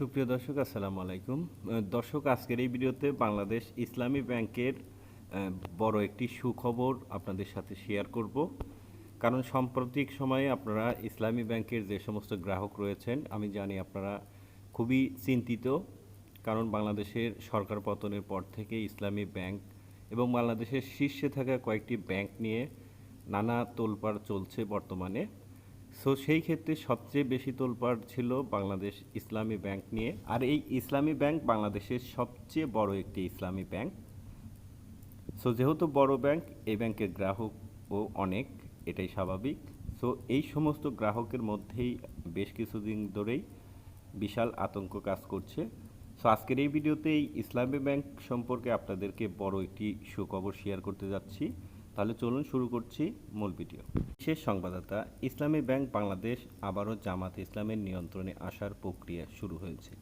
সুপ্রিয় দর্শক, আসসালামু আলাইকুম। দর্শক, আজকের এই ভিডিওতে বাংলাদেশ ইসলামী ব্যাংকের বড় একটি সুখবর আপনাদের সাথে শেয়ার করব। কারণ সাম্প্রতিক সময়ে আপনারা ইসলামী ব্যাংকের যে সমস্ত গ্রাহক রয়েছেন, আমি জানি আপনারা খুবই চিন্তিত, কারণ বাংলাদেশের সরকার পতনের পর থেকে ইসলামী ব্যাংক এবং বাংলাদেশের শীর্ষে থাকা কয়েকটি ব্যাংক নিয়ে নানা তোলপাড় চলছে বর্তমানে। সো সেই ক্ষেত্রে সবচেয়ে বেশি তোলপাড় ছিল বাংলাদেশ ইসলামী ব্যাংক নিয়ে। আর এই ইসলামী ব্যাংক বাংলাদেশের সবচেয়ে বড় একটি ইসলামী ব্যাংক। সো যেহেতু বড় ব্যাংক, এই ব্যাংকের গ্রাহকও অনেক, এটাই স্বাভাবিক। সো এই সমস্ত গ্রাহকের মধ্যেই বেশ কিছুদিন ধরেই বিশাল আতঙ্ক কাজ করছে। সো আজকের এই ভিডিওতে এই ইসলামী ব্যাংক সম্পর্কে আপনাদেরকে বড় একটি সুখবর শেয়ার করতে যাচ্ছি। তাহলে চলুন শুরু করছি মূল ভিডিও। বিশেষ সংবাদদাতা, ইসলামী ব্যাংক বাংলাদেশ আবারও জামাত ইসলামের নিয়ন্ত্রণে আসার প্রক্রিয়া শুরু হয়েছে।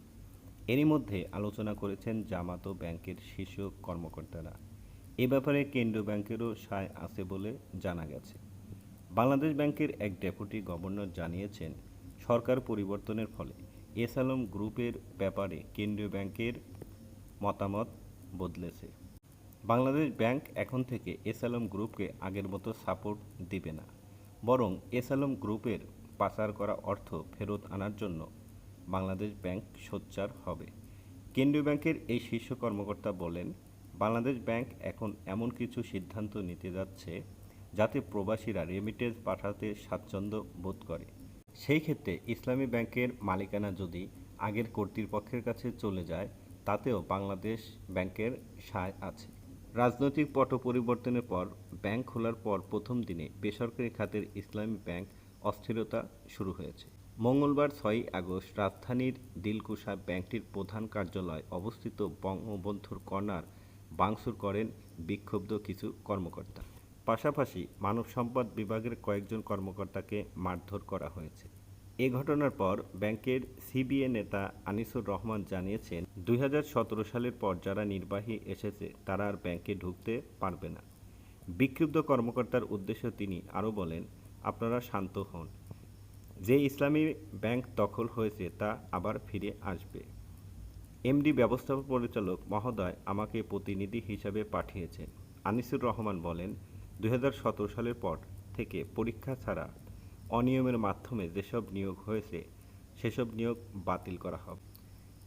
এরই মধ্যে আলোচনা করেছেন জামাত ও ব্যাংকের শীর্ষ কর্মকর্তারা। এ ব্যাপারে কেন্দ্রীয় ব্যাংকেরও সায় আছে বলে জানা গেছে। বাংলাদেশ ব্যাংকের এক ডেপুটি গভর্নর জানিয়েছেন, সরকার পরিবর্তনের ফলে এস আলম গ্রুপের ব্যাপারে কেন্দ্রীয় ব্যাংকের মতামত বদলেছে। বাংলাদেশ ব্যাংক এখন থেকে এস আলম গ্রুপকে আগের মতো সাপোর্ট দিবে না। বরং এস আলম গ্রুপের পাচার করা অর্থ ফেরত আনার জন্য বাংলাদেশ ব্যাংক সোচ্চার হবে। কেন্দ্রীয় ব্যাংকের এই শীর্ষ কর্মকর্তা বলেন, বাংলাদেশ ব্যাংক এখন এমন কিছু সিদ্ধান্ত নিতে যাচ্ছে যাতে প্রবাসীরা রেমিটেন্স পাঠাতে স্বাচ্ছন্দ্য বোধ করে। সেই ক্ষেত্রে ইসলামী ব্যাংকের মালিকানা যদি আগের কর্তৃপক্ষের কাছে চলে যায়, তাতেও বাংলাদেশ ব্যাংকের সায় আছে। রাজনৈতিক পট পরিবর্তনের পর, ব্যাংক খোলার পর প্রথম দিনে বেসরকারি খাতের ইসলামী ব্যাংক অস্থিরতা শুরু হয়েছে। মঙ্গলবার ছয়ই আগস্ট রাজধানীর দিলকুশা ব্যাংকটির প্রধান কার্যালয় অবস্থিত বঙ্গবন্ধুর কর্নার বাংসুর করেন বিক্ষুব্ধ কিছু কর্মকর্তা। পাশাপাশি মানব সম্পদ বিভাগের কয়েকজন কর্মকর্তাকে মারধর করা হয়েছে। এ ঘটনার পর ব্যাংকের সিবিএ নেতা আনিসুর রহমান জানিয়েছেন, দুই হাজার সতেরো সালের পর যারা নির্বাহী এসেছে তারা আর ব্যাংকে ঢুকতে পারবে না। বিক্ষুব্ধ কর্মকর্তার উদ্দেশ্যে তিনি আরও বলেন, আপনারা শান্ত হন। যে ইসলামী ব্যাংক দখল হয়েছে তা আবার ফিরে আসবে। এমডি ব্যবস্থাপক পরিচালক মহোদয় আমাকে প্রতিনিধি হিসাবে পাঠিয়েছেন। আনিসুর রহমান বলেন, দুই হাজার সতেরো সালের পর থেকে পরীক্ষা ছাড়া অনিয়মের মাধ্যমে যেসব নিয়োগ হয়েছে, সেসব নিয়োগ বাতিল করা হবে।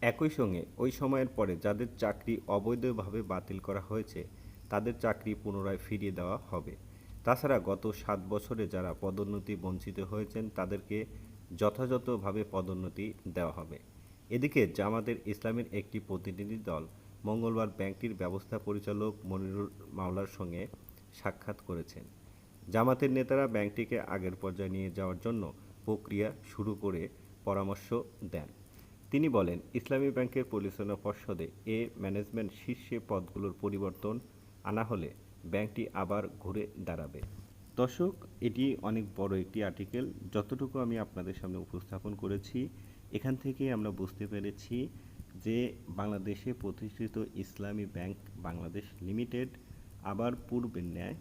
একই সঙ্গে ওই সময়ের পরে যাদের চাকরি অবৈধভাবে বাতিল করা হয়েছে, তাদের চাকরি পুনরায় ফিরিয়ে দেওয়া হবে। তাছাড়া গত সাত বছরে যারা পদোন্নতি বঞ্চিত হয়েছেন, তাদেরকে যথাযথভাবে পদোন্নতি দেওয়া হবে। এদিকে জামাতের ইসলামের একটি প্রতিনিধি দল মঙ্গলবার ব্যাংকটির ব্যবস্থা পরিচালক মনিরুল মাওলার সঙ্গে সাক্ষাৎ করেছেন। জামাতের নেতারা ব্যাংকটিকে আগের পর্যায়ে নিয়ে যাওয়ার জন্য প্রক্রিয়া শুরু করে পরামর্শ দেন। তিনি বলেন, ইসলামী ব্যাংকের পরিচালনা পর্ষদে এ ম্যানেজমেন্ট শীর্ষে পদগুলোর পরিবর্তন আনা হলে ব্যাংকটি আবার ঘুরে দাঁড়াবে। দর্শক, এটি অনেক বড় একটি আর্টিকেল। যতটুকু আমি আপনাদের সামনে উপস্থাপন করেছি, এখান থেকে আমরা বুঝতে পেরেছি যে বাংলাদেশে প্রতিষ্ঠিত ইসলামী ব্যাংক বাংলাদেশ লিমিটেড আবার পূর্বের ন্যায়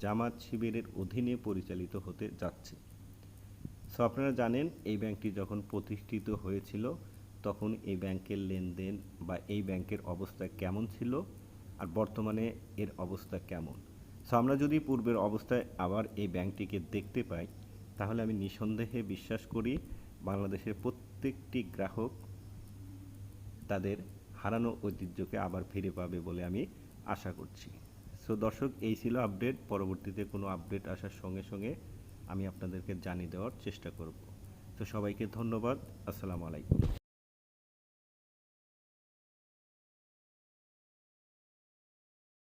জামাত শিবিরের অধীনে পরিচালিত হতে যাচ্ছে। সো আপনারা জানেন, এই ব্যাংকটি যখন প্রতিষ্ঠিত হয়েছিল, তখন এই ব্যাংকের লেনদেন বা এই ব্যাংকের অবস্থা কেমন ছিল আর বর্তমানে এর অবস্থা কেমন। সো আমরা যদি পূর্বের অবস্থায় আবার এই ব্যাংকটিকে দেখতে পাই, তাহলে আমি নিঃসন্দেহে বিশ্বাস করি বাংলাদেশের প্রত্যেকটি গ্রাহক তাদের হারানো ঐতিহ্যকে আবার ফিরে পাবে বলে আমি আশা করছি। সো দর্শক, এই ছিল আপডেট পরবর্তীতে কোনো আপডেট আসার সঙ্গে সঙ্গে আমি আপনাদেরকে জানিয়ে দেওয়ার চেষ্টা করব। তো সবাইকে ধন্যবাদ। আসসালামু আলাইকুম।